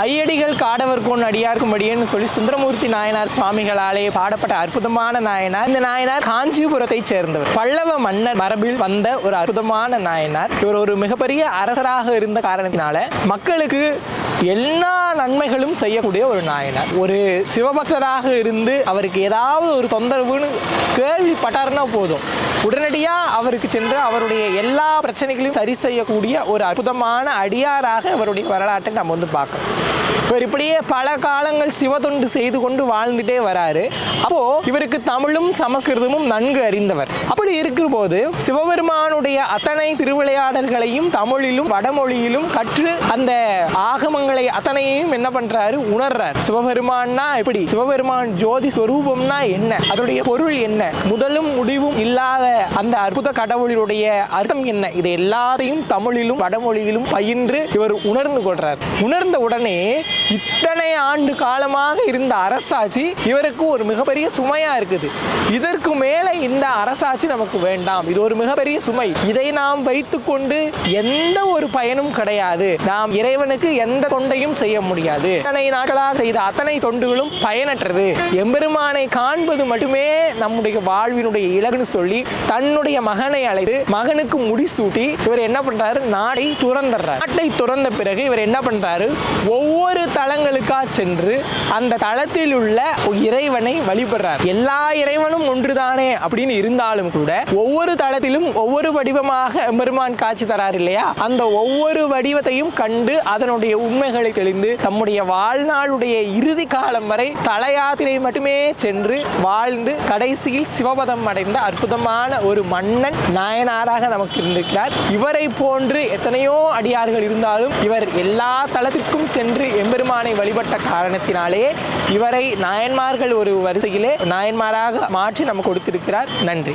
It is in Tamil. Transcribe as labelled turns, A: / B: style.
A: ஐயடிகள் காடவர் அடியார்க்கும் அடியார்க்கும்படியன்னு சொல்லி சுந்தரமூர்த்தி நாயனார் சுவாமிகளாலே பாடப்பட்ட அற்புதமான நாயனார். இந்த நாயனார் காஞ்சிபுரத்தை சேர்ந்தவர். பல்லவ மன்னர் மரபில் வந்த ஒரு அற்புதமான நாயனார். இவர் ஒரு மிகப்பெரிய அரசராக இருந்த காரணத்தினால மக்களுக்கு எல்லா நன்மைகளும் செய்யக்கூடிய ஒரு நாயனார். ஒரு சிவபக்தராக இருந்து அவருக்கு ஏதாவது ஒரு தொந்தரவுன்னு கேள்விப்பட்டாருன்னா போதும். உடனடியாக அவருக்கு சென்று அவருடைய எல்லா பிரச்சனைகளையும் சரி செய்யக்கூடிய ஒரு அற்புதமான அடியாராக அவருடைய வரலாற்றை நம்ம வந்து பார்க்கணும் இவர் இப்படியே பல காலங்கள் சிவத்தொண்டு செய்து கொண்டு வாழ்ந்துட்டே வராரு. அப்போ இவருக்கு தமிழும் சமஸ்கிருதமும் நன்கு அறிந்தவர். அப்படி இருக்கிற போது சிவபெருமானுடைய அத்தனை திருவிளையாடல்களையும் தமிழிலும் வடமொழியிலும் கற்று அந்த ஆகமங்களை அத்தனையும் என்ன பண்றாரு? உணர்றார். சிவபெருமான்னா எப்படி? சிவபெருமான் ஜோதி ஸ்வரூபம்னா என்ன? அதனுடைய பொருள் என்ன? முதலும் முடிவும் இல்லாத அந்த அற்புத கடவுளினுடைய அர்த்தம் என்ன? இது எல்லாத்தையும் தமிழிலும் வடமொழியிலும் பயின்று இவர் உணர்ந்து கொள்றார். உணர்ந்த உடனே இத்தனை ஆண்டு காலமாக இருந்த அரசாட்சி இவருக்கு ஒரு மிகப்பெரிய சுமையா இருக்குது. இதற்கு மேலே இந்த அரசாட்சி நமக்கு வேண்டாம். இது ஒரு மிகப்பெரிய சுமை. இதை நாம் வைத்துக்கொண்டு எந்த ஒரு பயனும் கிடையாது. நாம் இறைவனுக்கு எந்த தொண்டையும் செய்ய முடியாது. இத்தனை நாட்களாக செய்த அத்தனை தொண்டுகளும் பயனற்றது. எம்பெருமானை காண்பது மட்டுமே நம்முடைய வாழ்வினுடைய இலகுன்னு சொல்லி தன்னுடைய மகனை அழைத்து மகனுக்கு முடிசூட்டி இவர் என்ன பண்றாரு? நாடை துறந்துடுறார். நாட்டை துறந்த பிறகு இவர் என்ன பண்றாரு? ஒவ்வொரு தலங்களுக்காக சென்று அந்த தளத்தில் உள்ள இறைவனை வழிபடுறார். எல்லா இறைவனும் ஒன்றுதானே அப்படின்னு இருந்தாலும் கூட ஒவ்வொரு தளத்திலும் ஒவ்வொரு வடிவமாக பெருமான் காட்சி தரார் இல்லையா? அந்த ஒவ்வொரு வடிவத்தையும் கண்டு அதனுடைய உண்மைகளை தெளிந்து தம்முடைய வாழ்நாளுடைய இறுதி காலம் வரை தல யாத்திரை மட்டுமே சென்று வாழ்ந்து கடைசியில் சிவபதம் அடைந்த அற்புதமான ஒரு மன்னன் நாயனாராக நமக்கு இருந்திருக்கிறார். இவரை போன்று எத்தனையோ அடியார்கள் இருந்தாலும் இவர் எல்லா தளத்திற்கும் சென்று எம்பெரு பெருமானை வழிபட்ட காரணத்தினாலே இவரை நாயன்மார்கள் ஒரு வரிசையிலே நாயன்மாராக மாற்றி நம்ம கொடுத்திருக்கிறார். நன்றி.